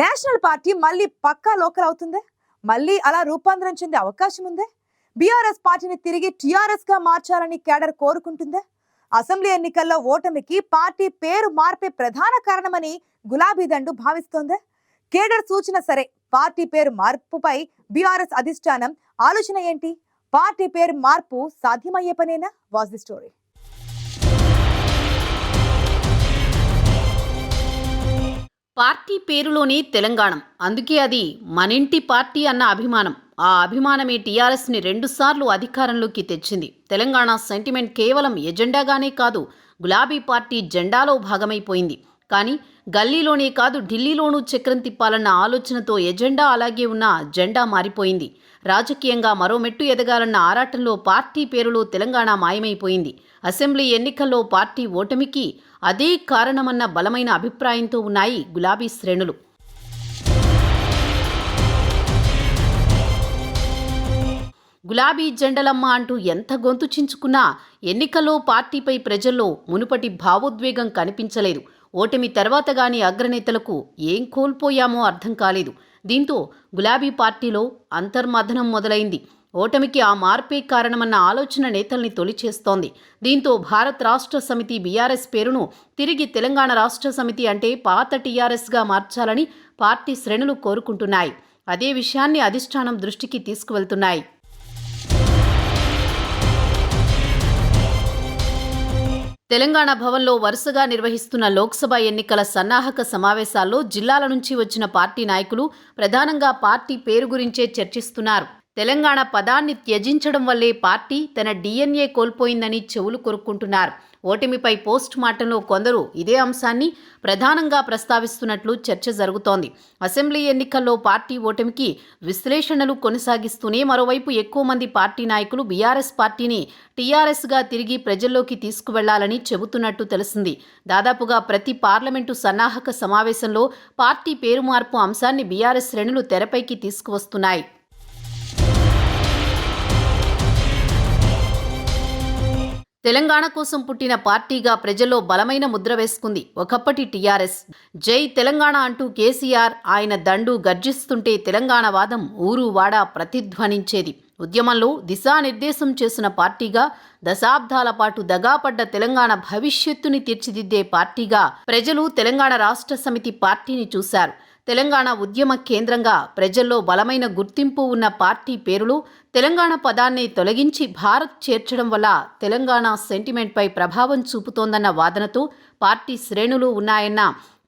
National party మళ్ళీ పక్కా local అవుతుందే? మళ్ళీ అలా రూపాంతరం చెందే అవకాశం ఉందే? బీఆర్ఎస్ పార్టీని తిరిగి టీఆర్ఎస్గా మార్చాలని కేడర్ కోరుకుంటుందే? అసెంబ్లీ ఎన్నికల్లో ఓటమికి పార్టీ పేరు మార్పే ప్రధాన కారణమని గులాబీ దండు భావిస్తోందే? కేడర్ సూచన సరే పార్టీ పేరు మార్పుపై బీఆర్ఎస్ అధిష్టానం ఆలోచన ఏంటి? పార్టీ పేరు మార్పు సాధ్యమయ్యే పనేనా? Was the story. పార్టీ పేరులోనే తెలంగాణ. అందుకే అది మనింటి పార్టీ అన్న అభిమానం. ఆ అభిమానమే టీఆర్ఎస్ని రెండుసార్లు అధికారంలోకి తెచ్చింది. తెలంగాణ సెంటిమెంట్ కేవలం ఎజెండాగానే కాదు గులాబీ పార్టీ జెండాలో భాగమైపోయింది. కానీ గల్లీలోనే కాదు ఢిల్లీలోనూ చక్రం తిప్పాలన్న ఆలోచనతో ఎజెండా అలాగే ఉన్న జెండా మారిపోయింది. రాజకీయంగా మరో మెట్టు ఎదగాలన్న ఆరాటంలో పార్టీ పేరులో తెలంగాణ మాయమైపోయింది. అసెంబ్లీ ఎన్నికల్లో పార్టీ ఓటమికి అదే కారణమన్న బలమైన అభిప్రాయంతో ఉన్నాయి గులాబీ శ్రేణులు. గులాబీ జెండలమ్మ అంటూ ఎంత గొంతు చించుకున్నా ఎన్నికల్లో పార్టీపై ప్రజల్లో మునుపటి భావోద్వేగం కనిపించలేదు. ఓటమి తర్వాత గాని అగ్రనేతలకు ఏం కోల్పోయామో అర్థం కాలేదు. దీంతో గులాబీ పార్టీలో అంతర్మథనం మొదలైంది. ఓటమికి ఆ మార్పే కారణమన్న ఆలోచన నేతల్ని తొలిచేస్తోంది. దీంతో భారత్ రాష్ట్ర సమితి బీఆర్ఎస్ పేరును తిరిగి తెలంగాణ రాష్ట్ర సమితి అంటే పాత టీఆర్ఎస్గా మార్చాలని పార్టీ శ్రేణులు కోరుకుంటున్నాయి. అదే విషయాన్ని అధిష్టానం దృష్టికి తీసుకువెళ్తున్నాయి. తెలంగాణ భవన్లో వరుసగా నిర్వహిస్తున్న లోక్సభ ఎన్నికల సన్నాహక సమావేశాల్లో జిల్లాల నుంచి వచ్చిన పార్టీ నాయకులు ప్రధానంగా పార్టీ పేరు గురించే చర్చిస్తున్నారు. తెలంగాణ పదాన్ని త్యజించడం వల్లే పార్టీ తన డిఎన్ఏ కోల్పోయిందని చెవులు కొరుక్కుంటున్నారు. ఓటమిపై పోస్ట్ మార్టంలో కొందరు ఇదే అంశాన్ని ప్రధానంగా ప్రస్తావిస్తున్నట్లు చర్చ జరుగుతోంది. అసెంబ్లీ ఎన్నికల్లో పార్టీ ఓటమికి విశ్లేషణలు కొనసాగిస్తూనే మరోవైపు ఎక్కువ మంది పార్టీ నాయకులు బీఆర్ఎస్ పార్టీని టీఆర్ఎస్గా తిరిగి ప్రజల్లోకి తీసుకువెళ్ళాలని చెబుతున్నట్టు తెలిసింది. దాదాపుగా ప్రతి పార్లమెంటు సన్నాహక సమావేశంలో పార్టీ పేరు మార్పు అంశాన్ని బీఆర్ఎస్ శ్రేణులు తెరపైకి తీసుకువస్తున్నాయి. తెలంగాణ కోసం పుట్టిన పార్టీగా ప్రజల్లో బలమైన ముద్ర వేసుకుంది ఒకప్పటి టీఆర్ఎస్. జై తెలంగాణ అంటూ కేసీఆర్ ఆయన దండు గర్జిస్తుంటే తెలంగాణ వాదం ఊరు వాడ ప్రతిధ్వనించేది. ఉద్యమంలో దిశానిర్దేశం చేసిన పార్టీగా దశాబ్దాల పాటు దగాపడ్డ తెలంగాణ భవిష్యత్తుని తీర్చిదిద్దే పార్టీగా ప్రజలు తెలంగాణ రాష్ట్ర సమితి పార్టీని చూశారు. తెలంగాణ ఉద్యమ కేంద్రంగా ప్రజల్లో బలమైన గుర్తింపు ఉన్న పార్టీ పేరులు తెలంగాణ పదాన్ని తొలగించి భారత్ చేర్చడం వల్ల తెలంగాణ సెంటిమెంట్పై ప్రభావం చూపుతోందన్న వాదనతో పార్టీ శ్రేణులు ఉన్నాయన్న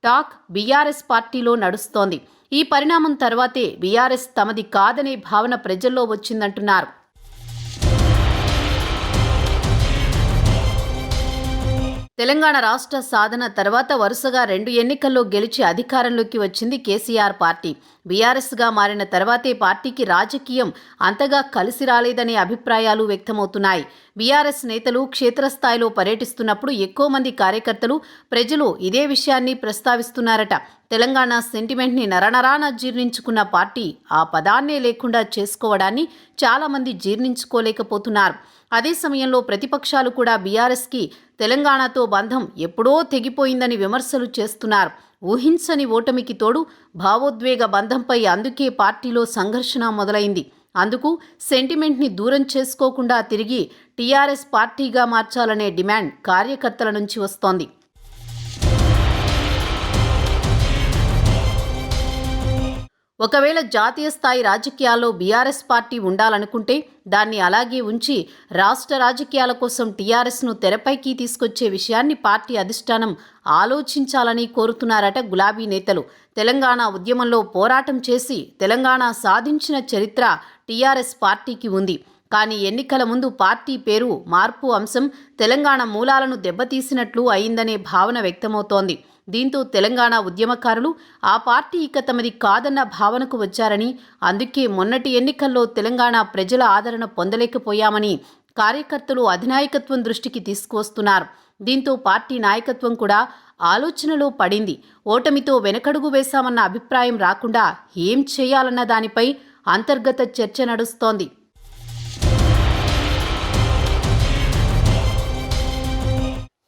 టాక్ బీఆర్ఎస్ పార్టీలో నడుస్తోంది. ఈ పరిణామం తర్వాతే బీఆర్ఎస్ తమది కాదనే భావన ప్రజల్లో వచ్చిందంటున్నారు. తెలంగాణ రాష్ట్ర సాధన తర్వాత వరుసగా రెండు ఎన్నికల్లో గెలిచి అధికారంలోకి వచ్చింది కేసీఆర్ పార్టీ. బీఆర్ఎస్గా మారిన తర్వాతే పార్టీకి రాజకీయం అంతగా కలిసి రాలేదనే అభిప్రాయాలు వ్యక్తమవుతున్నాయి. బీఆర్ఎస్ నేతలు క్షేత్రస్థాయిలో పర్యటిస్తున్నప్పుడు ఎక్కువ మంది కార్యకర్తలు ప్రజలు ఇదే విషయాన్ని ప్రస్తావిస్తున్నారట. తెలంగాణ సెంటిమెంట్ని నరనరాన జీర్ణించుకున్న పార్టీ ఆ పదాన్నే లేకుండా చేసుకోవడాన్ని చాలామంది జీర్ణించుకోలేకపోతున్నారు. అదే సమయంలో ప్రతిపక్షాలు కూడా బీఆర్ఎస్కి తెలంగాణతో బంధం ఎప్పుడో తెగిపోయిందని విమర్శలు చేస్తున్నారు. ఊహించని ఓటమికి తోడు భావోద్వేగ బంధంపై అందుకే పార్టీలో సంఘర్షణ మొదలైంది. అందుకు సెంటిమెంట్ని దూరం చేసుకోకుండా తిరిగి టీఆర్ఎస్ పార్టీగా మార్చాలనే డిమాండ్ కార్యకర్తల నుంచి వస్తోంది. ఒకవేళ జాతీయ స్థాయి రాజకీయాల్లో బీఆర్ఎస్ పార్టీ ఉండాలనుకుంటే దాన్ని అలాగే ఉంచి రాష్ట్ర రాజకీయాల కోసం టీఆర్ఎస్ను తెరపైకి తీసుకొచ్చే విషయాన్ని పార్టీ అధిష్టానం ఆలోచించాలని కోరుతున్నారట గులాబీ నేతలు. తెలంగాణ ఉద్యమంలో పోరాటం చేసి తెలంగాణ సాధించిన చరిత్ర టీఆర్ఎస్ పార్టీకి ఉంది. కానీ ఎన్నికల ముందు పార్టీ పేరు మార్పు అంశం తెలంగాణ మూలాలను దెబ్బతీసినట్లు అయిందనే భావన వ్యక్తమవుతోంది. దీంతో తెలంగాణ ఉద్యమకారులు ఆ పార్టీ ఇక తమది కాదన్న భావనకు వచ్చారని అందుకే మొన్నటి ఎన్నికల్లో తెలంగాణ ప్రజల ఆదరణ పొందలేకపోయామని కార్యకర్తలు అధినాయకత్వం దృష్టికి తీసుకువస్తున్నారు. దీంతో పార్టీ నాయకత్వం కూడా ఆలోచనలో పడింది. ఓటమితో వెనకడుగు వేశామన్న అభిప్రాయం రాకుండా ఏం చేయాలన్న దానిపై అంతర్గత చర్చ నడుస్తోంది.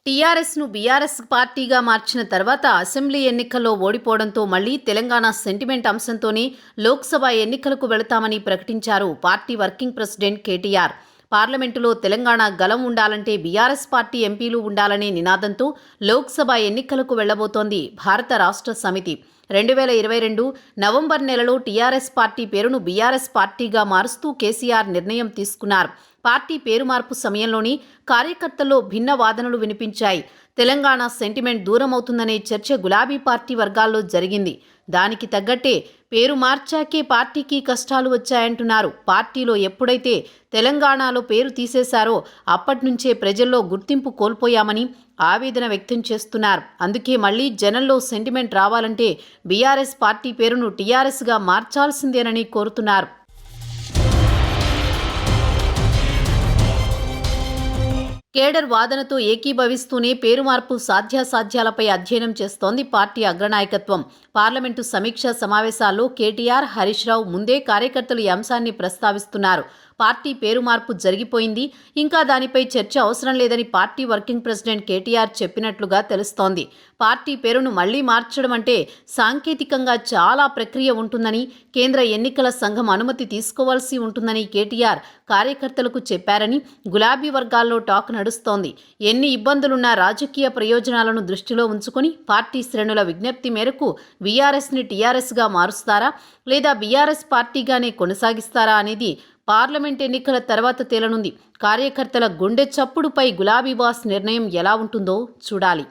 టీఆర్ఎస్ను బీఆర్ఎస్ పార్టీగా మార్చిన తర్వాత అసెంబ్లీ ఎన్నికల్లో ఓడిపోవడంతో మళ్ళీ తెలంగాణ సెంటిమెంట్ అంశంతోనే లోక్సభ ఎన్నికలకు వెళతామని ప్రకటించారు పార్టీ వర్కింగ్ ప్రెసిడెంట్ కేటీఆర్. పార్లమెంటులో తెలంగాణ గలం ఉండాలంటే బీఆర్ఎస్ పార్టీ ఎంపీలు ఉండాలనే నినాదంతో లోక్సభ ఎన్నికలకు వెళ్ళబోతోంది భారత రాష్ట్ర సమితి. రెండు వేల ఇరవై రెండు నవంబర్ నెలలో టీఆర్ఎస్ పార్టీ పేరును బీఆర్ఎస్ పార్టీగా మారుస్తూ కేసీఆర్ నిర్ణయం తీసుకున్నారు. పార్టీ పేరు మార్పు సమయంలోని కార్యకర్తల్లో భిన్న వాదనలు వినిపించాయి. తెలంగాణ సెంటిమెంట్ దూరమవుతుందనే చర్చ గులాబీ పార్టీ వర్గాల్లో జరిగింది. దానికి తగ్గట్టే పేరు మార్చాకే పార్టీకి కష్టాలు వచ్చాయంటున్నారు. పార్టీలో ఎప్పుడైతే తెలంగాణలో పేరు తీసేశారో అప్పట్నుంచే ప్రజల్లో గుర్తింపు కోల్పోయామని ఆవేదన వ్యక్తం చేస్తున్నారు. అందుకే మళ్ళీ జనంలో సెంటిమెంట్ రావాలంటే బీఆర్ఎస్ పార్టీ పేరును టీఆర్ఎస్గా మార్చాల్సిందేనని కోరుతున్నారు. కేడర్ వాదనతో ఏకీభవిస్తూనే పేరు మార్పు సాధ్యాసాధ్యాలపై అధ్యయనం చేస్తోంది పార్టీ అగ్రనాయకత్వం. పార్లమెంటు సమీక్షా సమావేశాల్లో కేటీఆర్ హరీష్ రావు ముందే కార్యకర్తలు ఈ అంశాన్ని ప్రస్తావిస్తున్నారు. పార్టీ పేరు మార్పు జరిగిపోయింది. ఇంకా దానిపై చర్చ అవసరం లేదని పార్టీ వర్కింగ్ ప్రెసిడెంట్ కేటీఆర్ చెప్పినట్లుగా తెలుస్తోంది. పార్టీ పేరును మళ్ళీ మార్చడం అంటే సాంకేతికంగా చాలా ప్రక్రియ ఉంటుందని కేంద్ర ఎన్నికల సంఘం అనుమతి తీసుకోవాల్సి ఉంటుందని కేటీఆర్ కార్యకర్తలకు చెప్పారని గులాబీ వర్గాల్లో టాక్ నడుస్తోంది. ఎన్ని ఇబ్బందులున్నా రాజకీయ ప్రయోజనాలను దృష్టిలో ఉంచుకొని పార్టీ శ్రేణుల విజ్ఞప్తి మేరకు బీఆర్ఎస్ని టీఆర్ఎస్గా మారుస్తారా? లేదా బీఆర్ఎస్ పార్టీగానే కొనసాగిస్తారా అనేది పార్లమెంట్ ఎన్నికల తర్వాత తేలనుంది. కార్యకర్తల గుండె చప్పుడుపై గులాబీ బాస్ నిర్ణయం ఎలా ఉంటుందో చూడాలి.